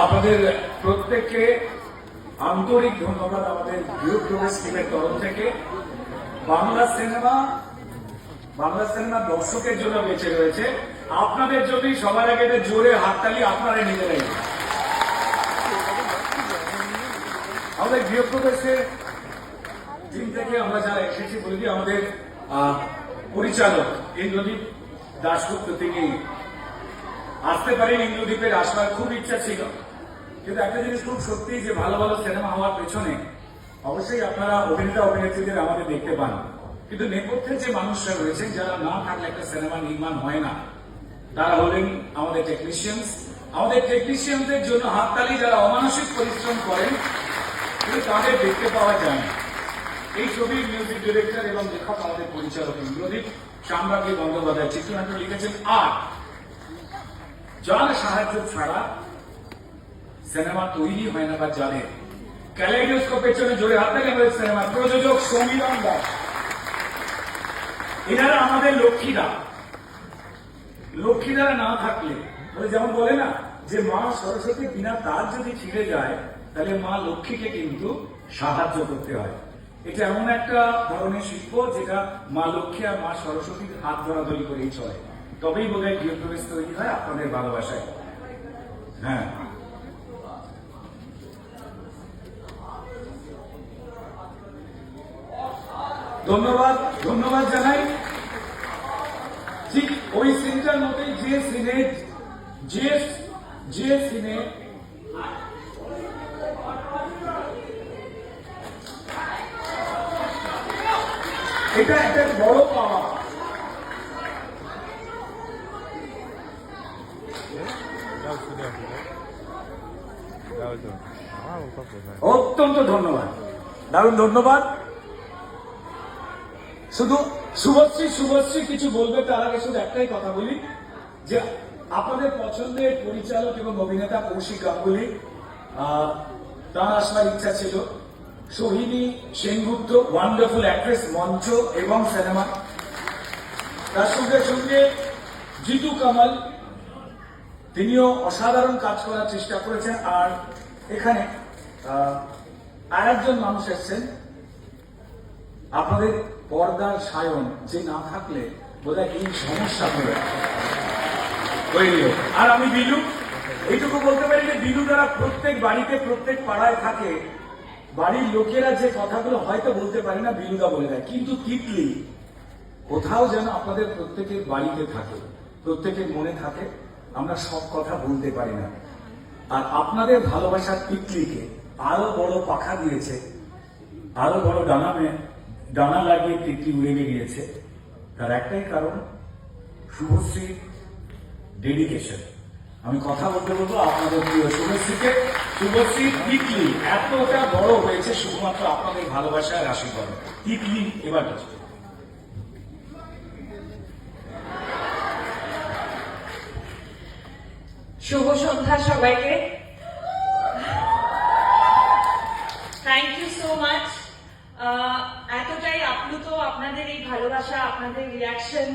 আপনাদের প্রত্যেককে আন্তরিক ধন্যবাদ আমাদের গৃহপ্রবেশ টিমের তরফ থেকে। বাংলা সিনেমা বাংলা সিনেমা দর্শকের জন্য বেঁচে রয়েছে। আপনাদের জন্যই সবার আগে জোরে হাততালি আপনারা নিজেরাই আমাদের গৃহপ্রবেশের টিম থেকে আমরা যারা এসেছি বলি আমাদের পরিচালক ইন্দ্রদীপ দাশগুপ্ত তিনি আসতে পারেন ইন্দ্রদীপের আসবার খুব ইচ্ছা ছিল। কিন্তু একটা জিনিস খুব সত্যি যে ভালো ভালো সিনেমা হওয়ার পেছনে অবশ্যই আপনারা অভিনেতা, অভিনেত্রীদের আমাদের দেখতে পান। কিন্তু নেপথ্যে যে মানুষরা রয়েছেন, যারা না থাকলে একটা সিনেমা নির্মাণ হয় না, তারা হলেন আমাদের টেকনিশিয়ানস আমাদের টেকনিশিয়ানদের জন্য হাততালি, যারা অমানসিক পরিশ্রম করেন, কিন্তু তাদের দেখতে পাওয়া যায় না। এই ছবির মিউজিক ডিরেক্টর এবং লেখক আমাদের পরিচালক ইন্দ্রদীপ সাম্রাজ্ঞী বন্দ্যোপাধ্যায় চিত্রনাট্য লিখেছেন, আর যার সাহায্য ছাড়া সিনেমা তৈরি হয় না বা জানে। ক্যালাইডোস্কোপের জন্য জোরে হাত আমাদের সিনেমার প্রযোজক সমীরণ দাস। এনারা আমাদের লক্ষ্মীরা লক্ষ্মীরা না থাকলে যেমন বলে না, যে মা সরস্বতী বিনা তার যদি ছিঁড়ে যায়, তাহলে মা লক্ষ্মীকে কিন্তু সাহায্য করতে হয়। এটা এমন একটা ধরনের শিল্প যেটা মা লক্ষ্মী আর মা সরস্বতীর হাত ধরাধরি করেই চলে। তবেই বোধ হয় গৃহপ্রবেশ তৈরি হয় আপনাদের ভালোবাসায়। হ্যাঁ। ধন্যবাদ ধন্যবাদ জানাই। ঠিক ওই সিনটার মতোই যে সিনে, যে যে সিনে, এটা একটা বড় পাওয়া অত্যন্ত ধন্যবাদ। দারুণ ধন্যবাদ। শুধু শুভশ্রী শুভশ্রী কিছু বলবে, তার আগে শুধু একটাই কথা বলি, যে আপনাদের পছন্দের পরিচালক এবং অভিনেতা কৌশিক গাঙ্গুলি তার আসবার ইচ্ছা ছিল। সোহিনী সেনগুপ্ত ওয়ান্ডারফুল অ্যাক্ট্রেস মঞ্চ এবং সিনেমা তার সঙ্গে সঙ্গে জিতু কামাল, তিনিও অসাধারণ কাজ করার চেষ্টা করেছেন। আর এখানে আর একজন মানুষ এসছেন। আপনাদের পর্দার সায়ন যে না থাকলে বোধহয় এই সমস্যা হবে। আর আমি বিলু এইটুকু বলতে পারি যে বিলু দ্বারা প্রত্যেক বাড়িতে, প্রত্যেক পাড়ায় থাকে, বাড়ির লোকেরা যে কথাগুলো হয়তো বলতে পারে না বিলুদা বলে দেয়। কিন্তু তিতলি কোথাও যেন আপনাদের প্রত্যেকের বাড়িতে থাকে, প্রত্যেকের মনে থাকে, আমরা সব কথা বলতে পারি না। আর আপনাদের ভালোবাসার তিতলিকে আরও বড় পাখা দিয়েছে, আরও বড় ডানা মে- ডানা লাগিয়ে তিতলি উড়ে বেরিয়েছে তার একটাই কারণ শুভশ্রীর ডেডিকেশন আমি কথা বলতে বলব আপনাদের প্রিয় শুভশ্রীকে। শুভশ্রী, তিতলি, এতটা বড় হয়েছে শুধুমাত্র আপনাদের ভালোবাসার আশীর্বাদ। তিতলি, এবার শুভ সন্ধ্যা সবাইকে। থ্যাংক ইউ সো মাচ আপ্লুত আপনাদের এই ভালোবাসা, আপনাদের রিয়াকশন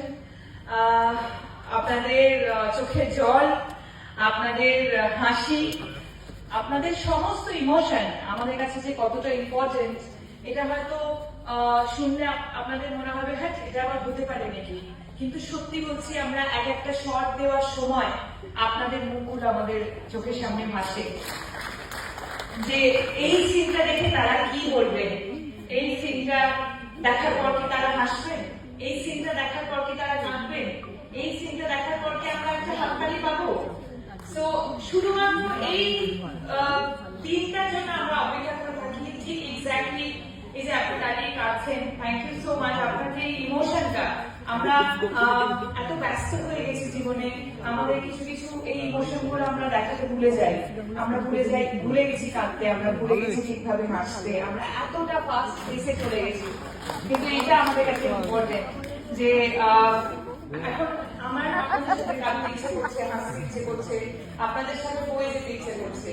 আপনাদের চোখের জল, আপনাদের হাসি, আপনাদের সমস্ত ইমোশন আমাদের কাছে যে কতটা ইম্পর্টেন্ট এটা হয়তো শুনলে আপনাদের মনে হবে হ্যাঁ এটা আবার হতে পারে নাকি? কিন্তু সত্যি বলছি, আমরা এক একটা শট দেওয়ার সময় আপনাদের মুখগুলো আমাদের চোখের সামনে ভাসে। যে এই সিনটা দেখে তারা কি বলবেন এই সিনটা দেখার পর কি তারা হাসবেন এই সিনটা দেখার পর কি তারা কাঁদবেন এই সিনটা দেখার পর কি আমরা একটা হাততালি পাবো? তো শুধুমাত্র এই দিনটার জন্য আমরা অপেক্ষা করে থাকি। ঠিক এক্স্যাক্টলি এই যে আপনি দাঁড়িয়ে কাটছেন থ্যাংক ইউ সো মাচ আপনার যে ইমোশনটা আমরা এত ব্যস্ত হয়ে গেছি জীবনে। আমাদের কিছু কিছু এই ইমোশনগুলো আমরা দেখাতে ভুলে যাই। আমরা ভুলে যাই, ভুলে গেছি কাঁদতে, আমরা ভুলে গেছি ঠিকভাবে হাসতে। আমরা এতটা ফাস্ট পেসে চলে গেছি। কিন্তু এটা আমাদের কাছে ইম্পর্টেন্ট যে এখন আমার আপনাদের সাথে কাঁদতে ইচ্ছে করছে হাসতে ইচ্ছে করছে আপনাদের সাথে বয়ে যেতে ইচ্ছে করছে।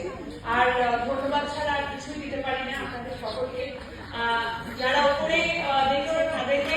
আর ধন্যবাদ ছাড়া আর কিছুই দিতে পারি না। আপনাদের সকলকে যারা আহ, দেখবেন তাদেরকে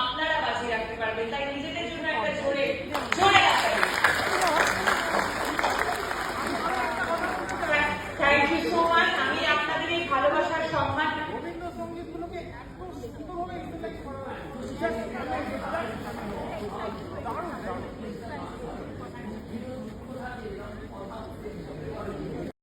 আপনারা বাঁচিয়ে রাখতে পারবেন তাই নিজেদের জন্য একটা জোরে জোরে রাখতে